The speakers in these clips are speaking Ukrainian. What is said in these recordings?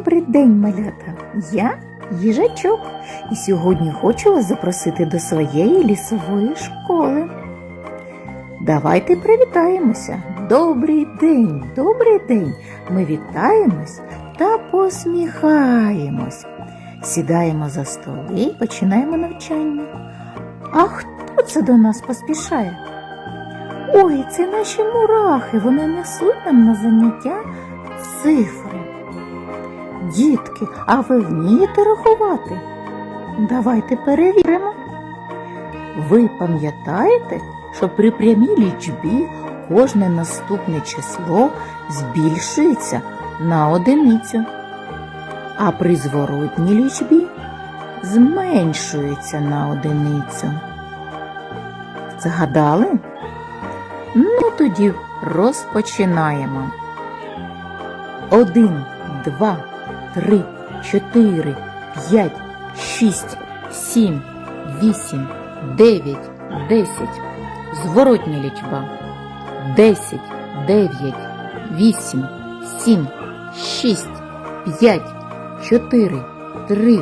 Добрий день, малята! Я їжачок, і сьогодні хочу вас запросити до своєї лісової школи. Давайте привітаємося. Добрий день, добрий день. Ми вітаємось та посміхаємось. Сідаємо за столи і починаємо навчання. А хто це до нас поспішає? Ой, це наші мурахи. Вони несуть нам на заняття цифри. Дітки, а ви вмієте рахувати? Давайте перевіримо. Ви пам'ятаєте, що при прямій лічбі кожне наступне число збільшується на одиницю, а при зворотній лічбі зменшується на одиницю. Згадали? Ну тоді розпочинаємо. Один, два, три, чотири, п'ять, шість, сім, вісім, дев'ять, десять. Зворотня лічба. Десять, дев'ять, вісім, сім, шість, п'ять, чотири, три,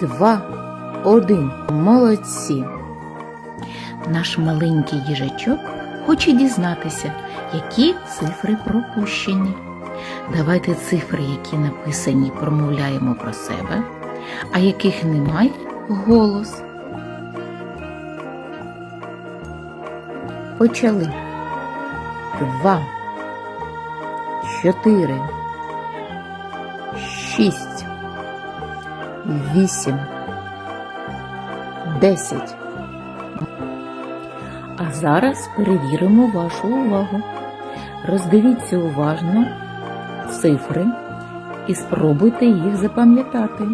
два, один. Молодці. Наш маленький їжачок хоче дізнатися, які цифри пропущені. Давайте цифри, які написані, промовляємо про себе, а яких немає голос. Почали. Два, чотири, шість, вісім, десять. А зараз перевіримо вашу увагу. Роздивіться уважно цифри і спробуйте їх запам'ятати.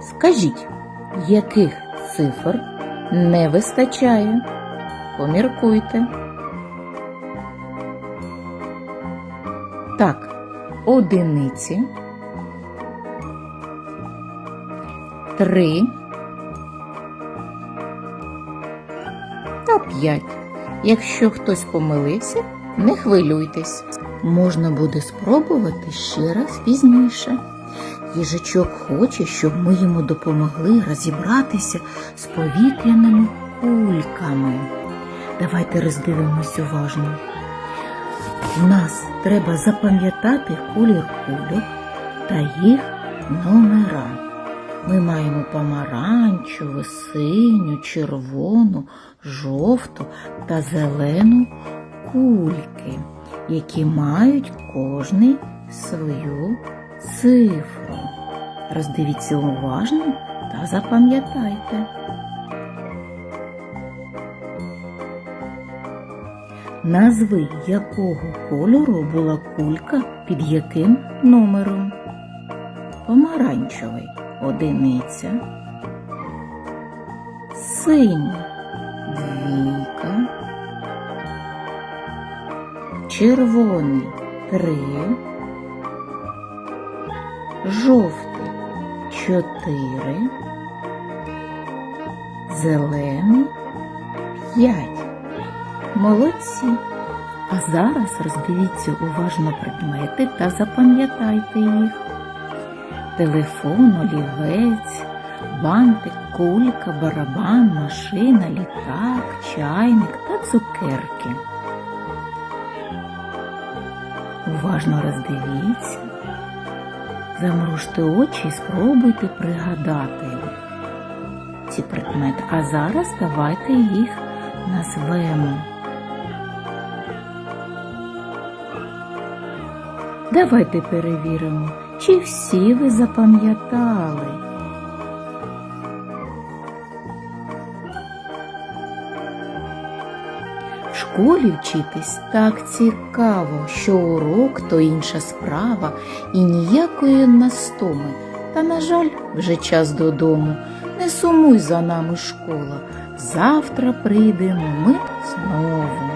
Скажіть, яких цифр не вистачає? Поміркуйте. Так, одиниці. Три та п'ять. Якщо хтось помилився, не хвилюйтесь. Можна буде спробувати ще раз пізніше. Їжачок хоче, щоб ми йому допомогли розібратися з повітряними кульками. Давайте роздивимось уважно. У нас треба запам'ятати колір кульок та їх номера. Ми маємо помаранчеву, синю, червону, жовту та зелену кульки, які мають кожний свою цифру. Роздивіться уважно та запам'ятайте. Назви якого кольору була кулька під яким номером? Помаранчевий одиниця, синій двійка, червоний три, жовтий чотири, зелений п'ять. Молодці. А зараз роздивіться уважно предмети та запам'ятайте їх телефон, олівець, бантик, кулька, барабан, машина, літак, чайник та цукерки. Уважно роздивіться, замружте очі і спробуйте пригадати ці предмети. А зараз давайте їх назвемо. Давайте перевіримо, чи всі ви запам'ятали. В школі вчитись так цікаво, що урок то інша справа і ніякої настоми. Та, на жаль, вже час додому. Не сумуй за нами школа. Завтра прийдемо ми знову.